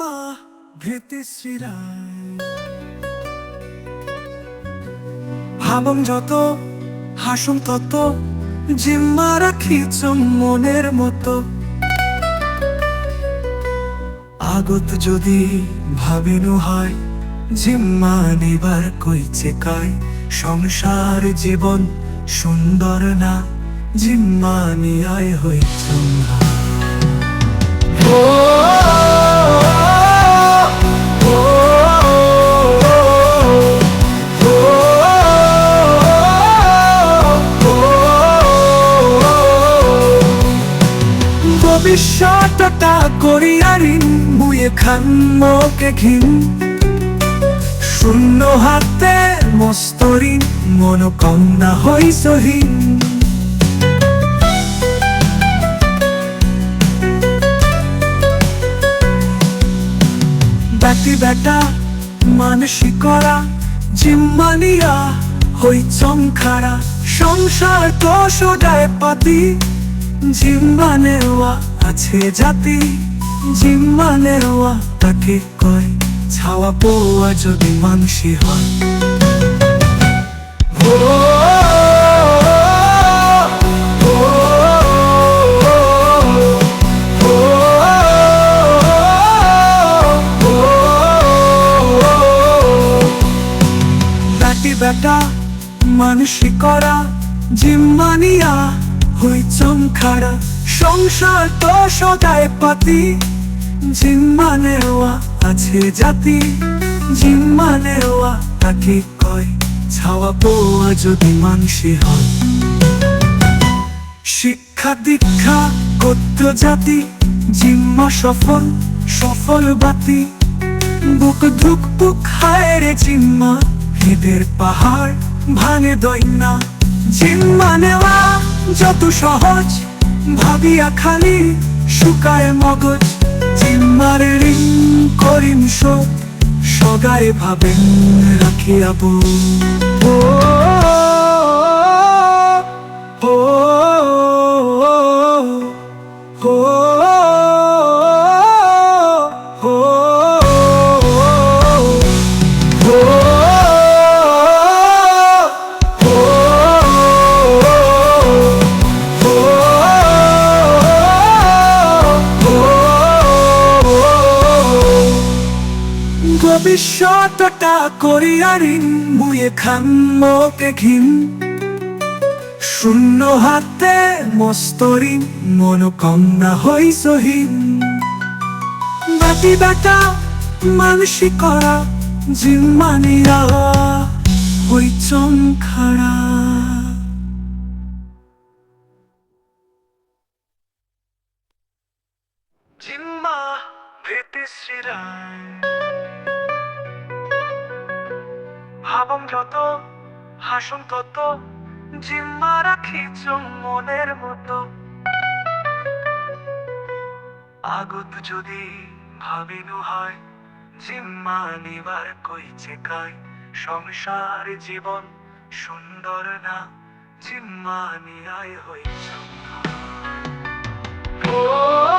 মা ভাবম যত, হাসুম তত, জিম্মা রাখি মনের মতো। আগত যদি ভাবিনু হয়, জিম্মা নিবার কইছে কাই সংসার জীবন সুন্দর না, জিম্মা নিয়ায় হইছ ও ভবিষ্যতটা করিয়ারিন মুয়ে খান মোকে ঘিন। শূন্য হাতে মস্তরিন মনোকন্যা হইসহীন ব্যাটি বেটা মানসিক করা, জিম্মানিয়া হই চমখারা। সংসার তো সোডায় পাতি, জিম্মানেওয়া আছে জাতি জিম্মানেওয়া তাকে কয় ছাওয়া পোয়া যদি মানসি হয় বেটা মানসি করা জিম্মানিয়া হই চমখারা সংসার তো সদায় পাতি। জিম্মানেওয়া আছে জাতি। জিম্মানেওয়া তাকে কয় ছাওয়া পোয়া যদি মানসি হয়। শিক্ষা দীক্ষা কত জাতি। জিম্মা সফল সফল বাতি। বুক ধুক বুক হায় রে জিম্মা, হৃদের পাহাড় ভাঙে দৈনা জিম্মা নেওয়া যত সহজ ভাবিয়া খালি শুকায় মগজ জিম্মার ঋণ করিম শোক সগায় ভাবেন রাখিয়া বউ। ভবিষ্যতটা করিয়ারিন মুয়ে খান মোকে ঘিন। শূন্য হাতে মস্তরিন মনোকন্যা হইসহীন বাটি বাটা মানসি করা জিম্মানিয়া হই চমখারা। জিম্মা, ভীতি শ্রীরাম। ভাবম যত হাসুন তত, জিম্মা রাখি মনের মতো। আগত যদি ভাবিনু হয়, জিম্মা নিবার কইছে কাই সংসার জীবন সুন্দর না, জিম্মা নিয়ায় হইছ ও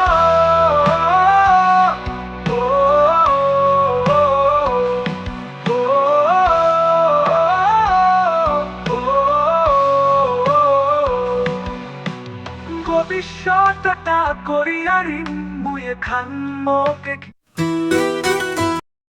ভবিষ্যতটা করিয়ারিন মুয়ে খান মোকে